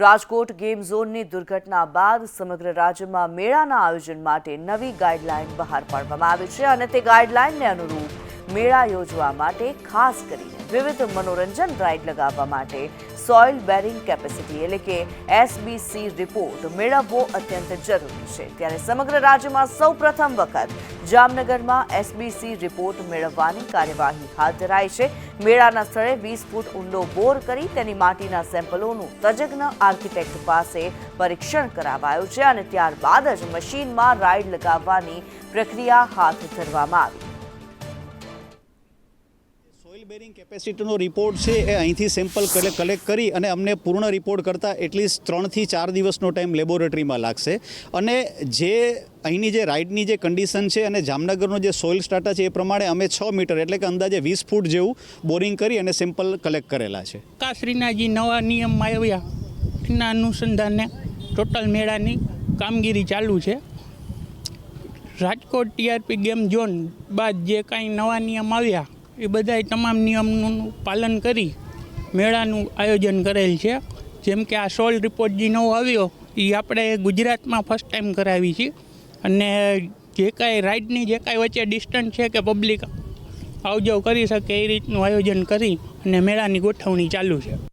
Rajkot game ઝોનની દુર્ઘટના બાદ સમગ્ર રાજ્યમાં મેળાના આયોજન માટે નવી ગાઈડલાઈન બહાર પાડવામાં આવી છે અને તે ગાઈડલાઈનને અનુરૂપ મેળા યોજવા માટે ખાસ કરીને વિવિધ મનોરંજન રાઇડ લગાવવા માટે સોઇલ બેરિંગ કેપેસિટી એટલે કે એસબીસી રિપોર્ટ મેળવવો અત્યંત જરૂરી છે. ત્યારે સમગ્ર રાજ્યમાં સૌ પ્રથમ વખત જામનગરમાં એસબીસી રિપોર્ટ મેળવવાની કાર્યવાહી હાથ ધરાઈ છે. મેળાના સ્થળે વીસ ફૂટ ઊંડો બોર કરી તેની માટીના સેમ્પલોનું તજજ્ઞ આર્કિટેક્ટ પાસે પરીક્ષણ કરાવાયું છે અને ત્યારબાદ જ મશીનમાં રાઇડ લગાવવાની પ્રક્રિયા હાથ ધરવામાં આવી. સોઇલ બેરિંગ કેપેસિટીનો રિપોર્ટ છે, એ અહીંથી સેમ્પલ કલેક્ટ કરી અને અમને પૂર્ણ રિપોર્ટ કરતાં એટલીસ્ટ ત્રણથી ચાર દિવસનો ટાઈમ લેબોરેટરીમાં લાગશે. અને જે અહીંની જે રાઇડની જે કન્ડિશન છે અને જામનગરનો જે સોઇલ સ્ટાટા છે, એ પ્રમાણે અમે છ મીટર એટલે કે અંદાજે વીસ ફૂટ જેવું બોરિંગ કરી અને સેમ્પલ કલેક્ટ કરેલા છે. કાશ્રીના જે નવા નિયમમાં આવ્યા, એના અનુસંધાને ટોટલ મેળાની કામગીરી ચાલુ છે. રાજકોટ ટીઆરપી ગેમ ઝોન બાદ જે કાંઈ નવા નિયમ આવ્યા એ બધાય તમામ નિયમનું પાલન કરી મેળાનું આયોજન કરેલ છે. જેમ કે આ સોલ રિપોર્ટ જે નવો આવ્યો એ આપણે ગુજરાતમાં ફર્સ્ટ ટાઈમ કરાવી છે. અને જે કાંઈ રાઇડની જે કાંઈ વચ્ચે ડિસ્ટન્સ છે કે પબ્લિક આવજાવ કરી શકે એ રીતનું આયોજન કરી અને મેળાની ગોઠવણી ચાલુ છે.